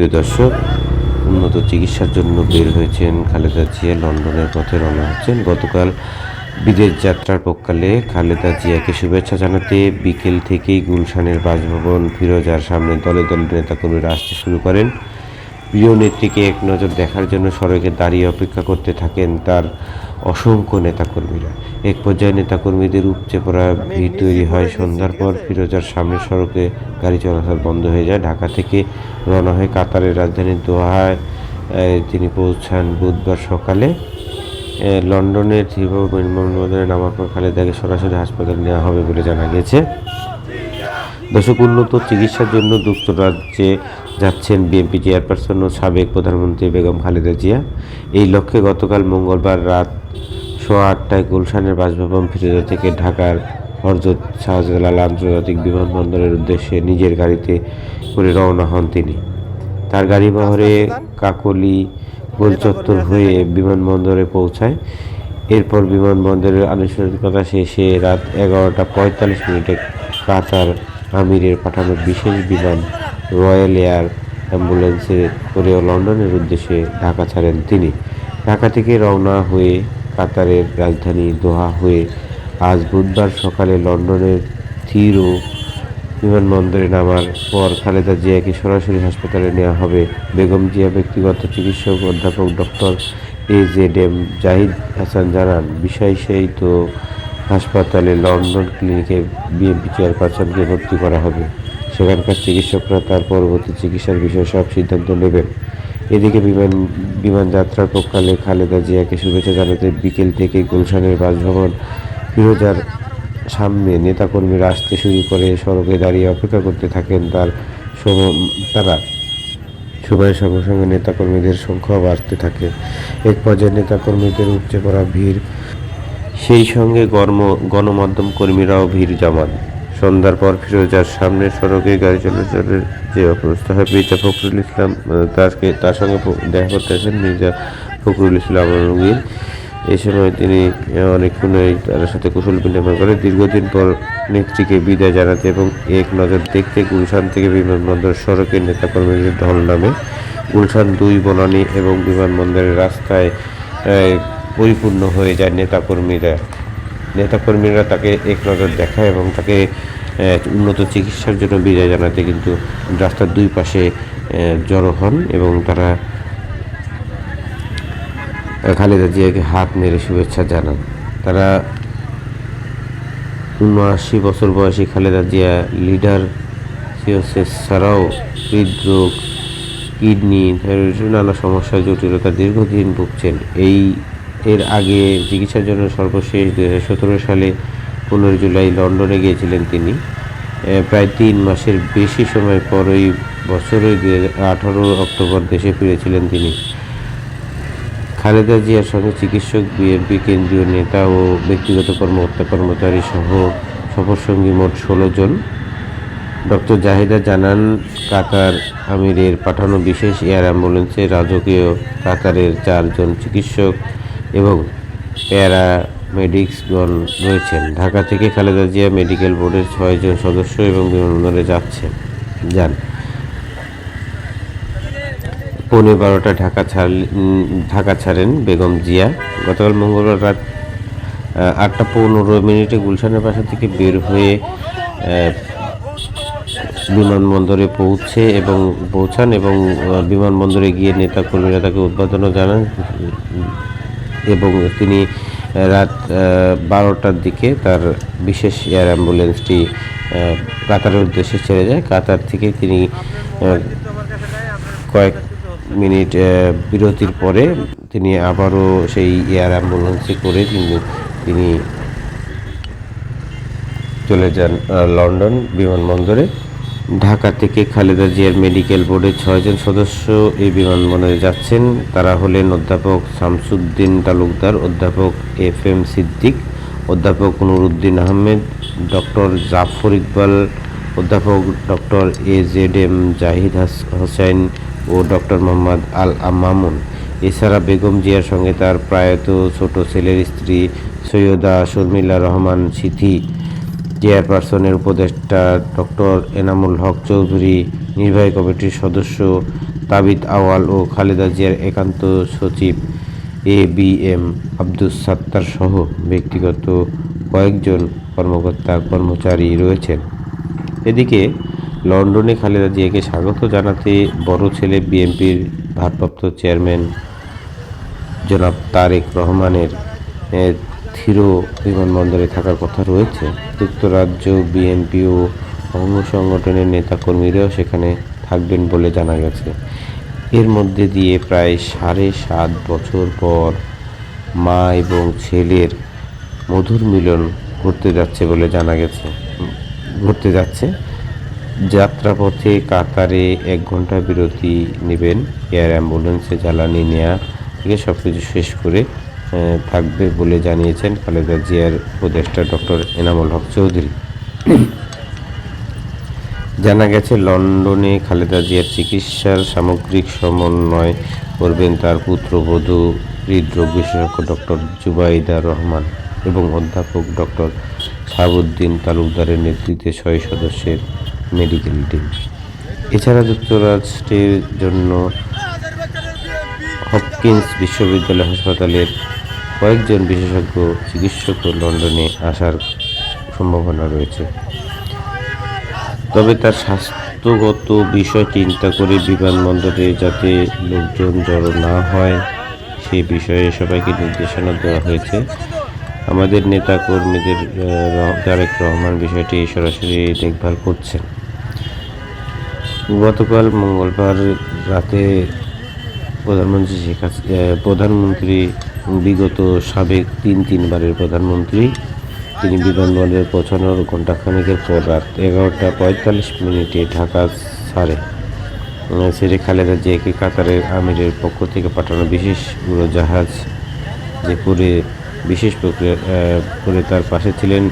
প্রিয় দর্শক, উন্নত চিকিৎসার জন্য বের হয়েছেন খালেদা জিয়া, লন্ডনের পথে রওনা হচ্ছেন। গতকাল বিদেশ যাত্রার পক্ষালে খালেদা জিয়াকে শুভেচ্ছা জানাতে বিকেল থেকেই গুলশানের বাসভবন ফিরোজার সামনে দলে দলে নেতাকর্মীরা আসতে শুরু করেন। প্রিয় নেত্রীকে এক নজর দেখার জন্য সড়কে দাঁড়িয়ে অপেক্ষা করতে থাকেন তার অসংখ্য নেতাকর্মীরা। এক পর্যায়ে নেতাকর্মীদের উপচে পড়া ভিড় তৈরি হয়। সন্ধ্যার পর ফিরোজার সামনের সড়কে গাড়ি চলাচল বন্ধ হয়ে যায়। ঢাকা থেকে রওনা হয়ে কাতারের রাজধানী দোহায় তিনি পৌঁছান বুধবার সকালে। লন্ডনের থিবো বিমানবন্দরে নামার পর খালেদাকে সরাসরি হাসপাতালে নেওয়া হবে বলে জানা গেছে দর্শক উন্নত চিকিৎসার জন্য যুক্তরাজ্যে যাচ্ছেন বিএনপি চেয়ারপারসন ও সাবেক প্রধানমন্ত্রী বেগম খালেদা জিয়া। এই লক্ষ্যে গতকাল মঙ্গলবার রাত সোয়া আটটায় গুলশানের বাসভবন ফিরোজা থেকে ঢাকার হরজত শাহজালাল আন্তর্জাতিক বিমানবন্দরের উদ্দেশ্যে নিজের গাড়িতে করে রওনা হন তিনি। তার গাড়ি বহরে কাকলি গোলচত্বর হয়ে বিমানবন্দরে পৌঁছায়। এরপর বিমানবন্দরের আনুষ্ঠানিকতা শেষে রাত এগারোটা পঁয়তাল্লিশ মিনিটে কাতার আমিরের পাঠানো বিশেষ বিমান রয়্যাল এয়ার অ্যাম্বুলেন্সে করেও লন্ডনের উদ্দেশ্যে ঢাকা ছাড়েন তিনি। ঢাকা থেকে রওনা হয়ে কাতারের রাজধানী দোহা হয়ে আজ বুধবার সকালে লন্ডনের থিরো বিমানবন্দরে নামার পর খালেদা জিয়াকে সরাসরি হাসপাতালে নেওয়া হবে। বেগম জিয়া ব্যক্তিগত চিকিৎসক অধ্যাপক doctor A Z M Zahid Hasan জানান, বিষয় সেই তো হাসপাতালে লন্ডন ক্লিনিকে বিএনপি চেয়ারপারসনকে ভর্তি করা হবে। সেখানকার চিকিৎসকরা তার পরবর্তী চিকিৎসার বিষয়ে সব সিদ্ধান্ত নেবেন। এদিকে বিমান বিমান যাত্রার পক্ষকালে খালেদা জিয়াকে শুভেচ্ছা জানাতে বিকেল থেকে গুলশানের বাসভবন ফিরোজার সামনে নেতাকর্মীরা আসতে শুরু করে, সড়কে দাঁড়িয়ে অপেক্ষা করতে থাকেন তার তারা। সময়ের সঙ্গে সঙ্গে নেতাকর্মীদের সংখ্যাও বাড়তে থাকে। এক পর্যায়ে নেতাকর্মীদের উপচে পড়া ভিড় সেই সঙ্গে গর্ম, গণমাধ্যম কর্মীরাও ভিড় জমান। সন্ধ্যার পর ফিরোজার সামনের সড়কে গাড়ি চলাচলের যে অবস্থা হয়, মির্জা ফখরুল ইসলাম তারকে, তার সঙ্গে দেখা করতে আসেন মির্জা ফখরুল ইসলাম আলমগীর। এ সময় তিনি অনেকক্ষণই তার সাথে কুশল বিনিময় করে। দীর্ঘদিন পর নেত্রীকে বিদায় জানাতে এবং এক নজর দেখতে গুলশান থেকে বিমানবন্দর সড়কে নেতাকর্মীদের ঢল নামে গুলশান দুই বনানী এবং বিমানবন্দরের রাস্তায় পরিপূর্ণ হয়ে যায় নেতাকর্মীরা। নেতাকর্মীরা তাকে এক নজর দেখায় এবং তাকে উন্নত চিকিৎসার জন্য বিদায় জানাতে কিন্তু রাস্তার দুই পাশে জড়ো হন এবং তারা খালেদা জিয়াকে হাত নেড়ে শুভেচ্ছা জানান। তারা উনআশি বছর বয়সী খালেদা জিয়া লিডার সিওসিস ছাড়াও হৃদরোগ, কিডনি নানা সমস্যার জটিলতা দীর্ঘদিন ভুগছেন। এই এর আগে চিকিৎসার জন্য সর্বশেষ দু হাজার সতেরো সালে পনেরো জুলাই লন্ডনে গিয়েছিলেন তিনি। প্রায় তিন মাসের বেশি সময় পরই বছরই দু আঠারো অক্টোবর দেশে ফিরেছিলেন তিনি। খালেদা জিয়ার সঙ্গে চিকিৎসক, বিএনপি কেন্দ্রীয় নেতা ও ব্যক্তিগত কর্মকর্তা কর্মচারী সহ সফরসঙ্গী মোট ষোলো জন। ডক্টর জাহিদা জানান, কাতার আমিরের পাঠানো বিশেষ এয়ার অ্যাম্বুলেন্সে রাজকীয় কাতারের চারজন চিকিৎসক এবং প্যারামেডিক্সগণ রয়েছেন। ঢাকা থেকে খালেদা জিয়া মেডিকেল বোর্ডের ছয়জন সদস্য এবং বিমানবন্দরে যাচ্ছেন। যান। পৌনে বারোটা ঢাকা ছাড় ঢাকা ছাড়েন বেগম জিয়া। গতকাল মঙ্গলবার রাত আটটা পনেরো মিনিটে গুলশানের বাসা থেকে বের হয়ে বিমানবন্দরে পৌঁছে এবং পৌঁছান এবং বিমানবন্দরে গিয়ে নেতা কর্মীরা তাকে উদ্বোধনও জানান। এবং তিনি রাত বারোটার দিকে তার বিশেষ এয়ার অ্যাম্বুলেন্সটি কাতারের উদ্দেশ্যে ছেড়ে যায়। কাতার থেকে তিনি কয়েক মিনিট বিরতির পরে তিনি আবারও সেই এয়ার অ্যাম্বুলেন্সে করে কিন্তু তিনি চলে যান লন্ডন বিমানবন্দরে। ঢাকা থেকে খালেদা জিয়ার মেডিকেল বোর্ডের ছয়জন সদস্য এই বিমানবন্দরে যাচ্ছেন। তারা হলেন অধ্যাপক শামসুদ্দিন তালুকদার, অধ্যাপক এফ এম সিদ্দিক, অধ্যাপক নুরুদ্দিন আহমেদ, ডক্টর জাফর ইকবাল, অধ্যাপক doctor A Z M Zahid হাস- হোসেন ও ডক্টর মোহাম্মদ আল মামুন এছাড়া বেগম জিয়ার সঙ্গে তার প্রায়ত ছোট ছেলের স্ত্রী সৈয়দা শর্মিলা রহমান সিথি। চেয়ারপারসনের উপদেষ্টা ডক্টর এনামুল হক চৌধুরী, নির্বাহী কমিটির সদস্য তাবিদ আওয়াল ও খালেদা জিয়ার একান্ত সচিব A B M Abdus Sattar সহ ব্যক্তিগত কয়েকজন কর্মকর্তা, কর্মচারী রয়েছেন। এদিকে লন্ডনে খালেদা জিয়াকে স্বাগত জানাতে বড় ছেলে বিএনপির ভারপ্রাপ্ত চেয়ারম্যান জনাব তারেক রহমানের থিরো বিমানবন্দরে থাকার কথা রয়েছে। যুক্তরাজ্য, বিএনপি ও অঙ্গ সংগঠনের নেতাকর্মীরাও সেখানে থাকবেন বলে জানা গেছে। এর মধ্যে দিয়ে প্রায় সাড়ে সাত বছর পর মা এবং ছেলের মধুর মিলন ঘটতে যাচ্ছে বলে জানা গেছে। ঘটতে যাচ্ছে। যাত্রাপথে কাতারে এক ঘণ্টা বিরতি নেবেন, এয়ার অ্যাম্বুলেন্সে জ্বালানি নেওয়া থেকে সব কিছু শেষ করে থাকবে বলে জানিয়েছেন খালেদা জিয়ার উপদেষ্টা ডক্টর এনামুল হক চৌধুরী। জানা গেছে, লন্ডনে খালেদা জিয়ার চিকিৎসার সামগ্রিক সমন্বয় করবেন তার পুত্রবধূ হৃদরোগ বিশেষজ্ঞ ডক্টর জুবাইদা রহমান এবং অধ্যাপক ডক্টর সাবুদ্দিন তালুকদারের নেতৃত্বে ছয় সদস্যের মেডিকেল টিম। এছাড়া যুক্তরাষ্ট্রের জন্য হপকিন্স বিশ্ববিদ্যালয় হাসপাতালের কয়েকজন বিশেষজ্ঞ চিকিৎসকও লন্ডনে আসার সম্ভাবনা রয়েছে। তবে তার স্বাস্থ্যগত বিষয় চিন্তা করে বিমানবন্দরে যাতে লোকজন জড়ো না হয়, সে বিষয়ে সবাইকে নির্দেশনা দেওয়া হয়েছে। আমাদের নেতা কর্মীদের তারেক রহমান বিষয়টি সরাসরি দেখভাল করছেন। গতকাল মঙ্গলবার রাতে প্রধানমন্ত্রী শেখ প্রধানমন্ত্রী বিগত সাবেক তিন তিনবারের প্রধানমন্ত্রী, তিনি বিমানবন্দরে পৌঁছানোর ঘণ্টাখানেকের পর রাত এগারোটা পঁয়তাল্লিশ মিনিটে ঢাকা ছাড়ে। ছেড়ে খালেদা জিয়াকে কাতারের আমিরের পক্ষ থেকে পাঠানো বিশেষ উড়োজাহাজ যে করে, বিশেষ প্রক্রিয়া করে তার পাশে ছিলেন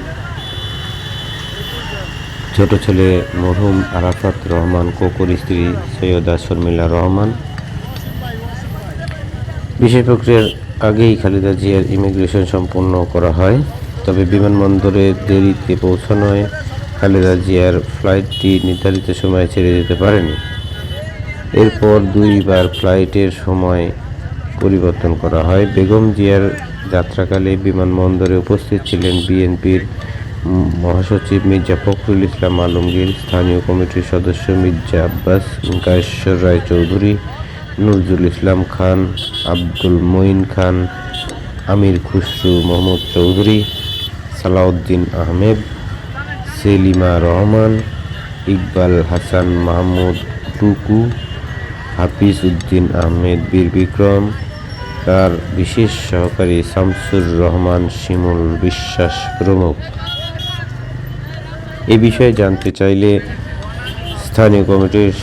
ছোট ছেলে মরহুম আরাফাত রহমান, কোকর স্ত্রী সৈয়দা শর্মিলা রহমান। বিশেষ প্রক্রিয়ার আগেই খালেদা জিয়ার ইমিগ্রেশন সম্পন্ন করা হয়, তবে বিমানবন্দরে দেরিতে পৌঁছানোয় খালেদা জিয়ার ফ্লাইটটি নির্ধারিত সময়ে ছেড়ে যেতে পারেনি। এরপর দুইবার ফ্লাইটের সময় পরিবর্তন করা হয়। বেগম জিয়ার যাত্রাকালে বিমানবন্দরে উপস্থিত ছিলেন বিএনপির মহাসচিব মির্জা ফখরুল ইসলাম আলমগীর, স্থানীয় কমিটির সদস্য মির্জা আব্বাস গায়েশ্বর রায় চৌধুরী নজরুল ইসলাম খান, আব্দুল মঈন খান, আমির খুসরু মোহাম্মদ চৌধুরী, সালাউদ্দিন আহমেদ, সেলিমা রহমান, ইকবাল হাসান মাহমুদ টুকু, হাফিজ উদ্দিন আহমেদ বীর বিক্রম, তার বিশেষ সহকারী শামসুর রহমান শিমুল বিশ্বাস প্রমুখ। এ বিষয়ে জানতে চাইলে স্থানীয় কমিটির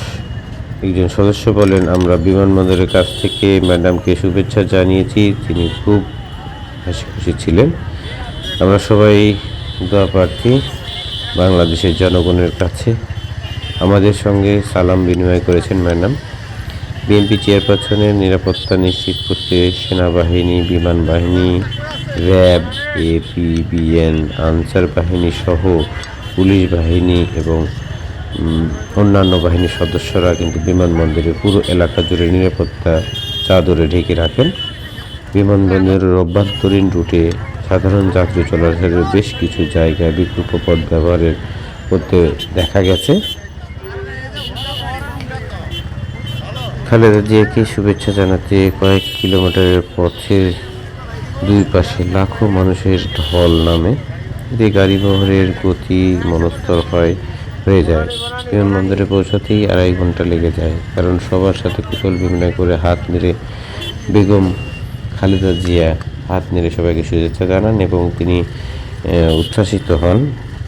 একজন সদস্য বলেন, আমরা বিমানবন্দরের কাছ থেকে ম্যাডামকে শুভেচ্ছা জানিয়েছি, তিনি খুব হাসি খুশি ছিলেন। আমরা সবাই দোয়া প্রার্থী বাংলাদেশের জনগণের কাছে। আমাদের সঙ্গে সালাম বিনিময় করেছেন ম্যাডাম। বিএনপি চেয়ারপারসনের নিরাপত্তা নিশ্চিত করতে সেনাবাহিনী, বিমান বাহিনী, র্যাব এপিবিএন আনসার বাহিনী সহ পুলিশ বাহিনী এবং অন্যান্য বাহিনীর সদস্যরা কিন্তু বিমানবন্দরের পুরো এলাকা জুড়ে নিরাপত্তা চাদরে ঢেকে রাখেন। বিমানবন্দরের অভ্যন্তরীণ রুটে সাধারণ যাত্রী চলাচলের বেশ কিছু জায়গায় বিকল্প পথ ব্যবহারের করতে দেখা গেছে। খালেদা জিয়াকে শুভেচ্ছা জানাতে কয়েক কিলোমিটারের পথের দুই পাশে লাখো মানুষের ঢল নামে। এতে গাড়ি বহরের গতি মনস্তর হয়। হয়ে যায়। বিমানবন্দরে পৌঁছাতেই আড়াই ঘণ্টা লেগে যায়, কারণ সবার সাথে কুশল বিনিময় করে হাত নেড়ে বেগম খালেদা জিয়া হাত নেড়ে সবাইকে শুভেচ্ছা জানান এবং তিনি উচ্ছ্বাসিত হন।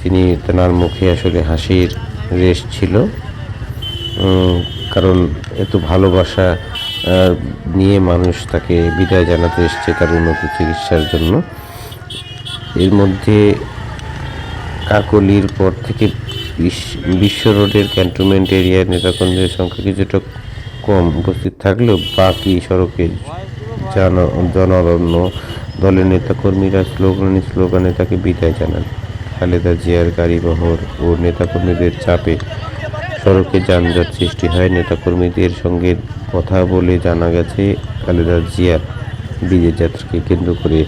তিনি তেনার মুখে আসলে হাসির রেশ ছিল। কারণ এত ভালোবাসা নিয়ে মানুষ তাকে বিদায় জানাতে এসছে তার উন্নত চিকিৎসার জন্য। এর মধ্যে কাকলির পর থেকে বিশ্ব রোডের ক্যান্টনমেন্ট এরিয়ার নেতাকর্মীদের সংখ্যা কিছুটা কম উপস্থিত থাকলেও বাকি সড়কে জন- জনারণ্য দলের নেতাকর্মীরা স্লোগানে স্লোগানে তাকে বিদায় জানান। খালেদা জিয়ার গাড়িবহর ও নেতাকর্মীদের চাপে সড়কে যানজট সৃষ্টি হয়। নেতাকর্মীদের সঙ্গে কথা বলে জানা গেছে, খালেদা জিয়ার বিজয় যাত্রাকে কেন্দ্র করে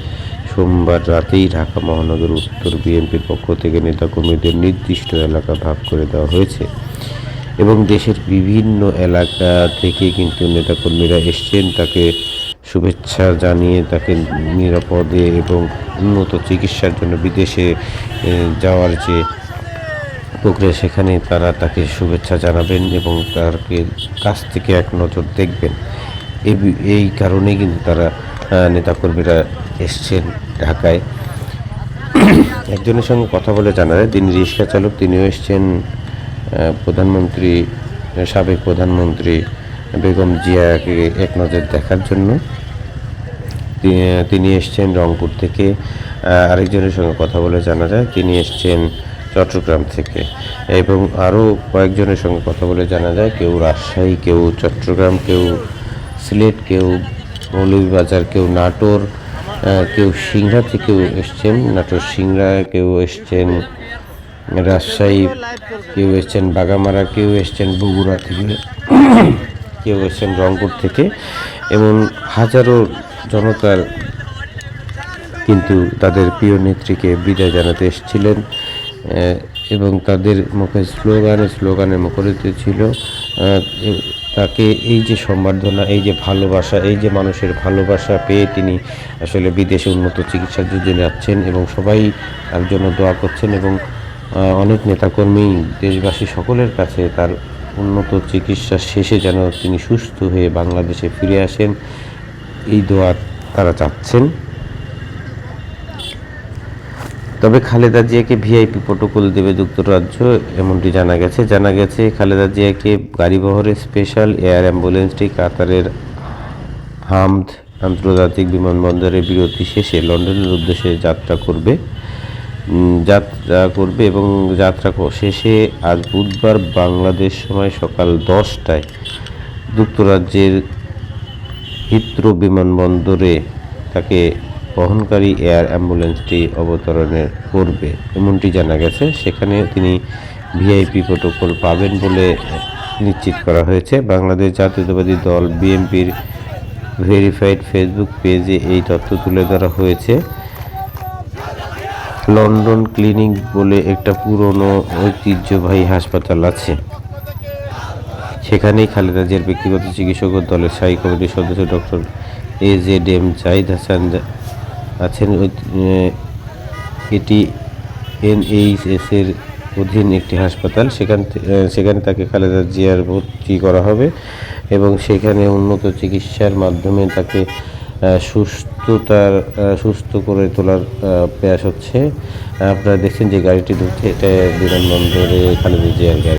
সোমবার রাতেই ঢাকা মহানগর উত্তর বিএনপির পক্ষ থেকে নেতাকর্মীদের নির্দিষ্ট এলাকা ভাগ করে দেওয়া হয়েছে এবং দেশের বিভিন্ন এলাকা থেকে কিন্তু নেতাকর্মীরা এসছেন। তাকে শুভেচ্ছা জানিয়ে তাকে নিরাপদে এবং উন্নত চিকিৎসার জন্য বিদেশে যাওয়ার যে প্রক্রিয়া, সেখানে তারা তাকে শুভেচ্ছা জানাবেন এবং তাকে কাছ থেকে এক নজর দেখবেন। এই কারণেই কিন্তু তারা নেতাকর্মীরা এসছেন ঢাকায়। একজনের সঙ্গে কথা বলে জানা যায়, তিনি রিক্সা চালক, তিনিও এসছেন প্রধানমন্ত্রী, সাবেক প্রধানমন্ত্রী বেগম জিয়াকে এক নজর দেখার জন্য। তিনি এসছেন রংপুর থেকে। আরেকজনের সঙ্গে কথা বলে জানা যায়, তিনি এসছেন চট্টগ্রাম থেকে। এবং আরও কয়েকজনের সঙ্গে কথা বলে জানা যায়, কেউ রাজশাহী, কেউ চট্টগ্রাম, কেউ সিলেট, কেউ মৌলভীবাজার কেউ নাটোর কেউ সিংড়া থেকেও এসছেন, নাটোর সিংড়া কেউ এসছেন, রাজশাহী কেউ এসছেন, বাগামারা কেউ এসছেন, বগুড়া থেকে কেউ এসছেন, রংপুর থেকে এবং হাজারো জনতার কিন্তু তাদের প্রিয় নেত্রীকে বিদায় জানাতে এসেছিলেন এবং তাদের মুখে স্লোগানে স্লোগানে মুখরিত ছিল তাকে এই যে সম্বর্ধনা, এই যে ভালোবাসা, এই যে মানুষের ভালোবাসা পেয়ে তিনি আসলে বিদেশে উন্নত চিকিৎসার জন্য যাচ্ছেন এবং সবাই তার জন্য দোয়া করছেন এবং অনেক নেতাকর্মী দেশবাসী সকলের কাছে তার উন্নত চিকিৎসা শেষে যেন তিনি সুস্থ হয়ে বাংলাদেশে ফিরে আসেন, এই দোয়া তারা চাচ্ছেন। তবে খালেদা জিয়াকে ভিআইপি প্রোটোকল দেবে যুক্তরাজ্য, এমনটি জানা গেছে। জানা গেছে, খালেদা জিয়াকে গাড়িবহরে স্পেশাল এয়ার অ্যাম্বুলেন্সটি কাতারের হামদ আন্তর্জাতিক বিমানবন্দরে বিরতি শেষে লন্ডনের উদ্দেশ্যে যাত্রা করবে। যাত্রা করবে এবং যাত্রা শেষে আজ বুধবার বাংলাদেশ সময় সকাল দশটায় যুক্তরাজ্যের হিথ্রো বিমানবন্দরে তাকে বহনকারী এয়ার অ্যাম্বুলেন্সটি অবতরণের করবে এমনটি জানা গেছে। সেখানে তিনি ভিআইপি প্রোটোকল পাবেন বলে নিশ্চিত করা হয়েছে। বাংলাদেশ জাতীয়তাবাদী দল বিএনপির ভেরিফাইড ফেসবুক পেজে এই তথ্য তুলে ধরা হয়েছে। লন্ডন ক্লিনিক বলে একটা পুরনো ঐতিহ্যবাহী হাসপাতাল আছে। সেখানেই খালেদা জিয়ার ব্যক্তিগত চিকিৎসক দলের স্থায়ী কমিটির সদস্য doctor A Z M Zahid Hasan আছেন এটি এনএইচএস এর অধীন একটি হাসপাতাল। সেখান সেখানে তাকে খালেদা জিয়ার ভর্তি করা হবে এবং সেখানে উন্নত চিকিৎসার মাধ্যমে তাকে সুস্থতার সুস্থ করে তোলার প্রয়াস হচ্ছে। আপনারা দেখছেন যে গাড়িটি ঢুকছে এটা বিমানবন্দরে খালেদা জিয়ার গাড়ি।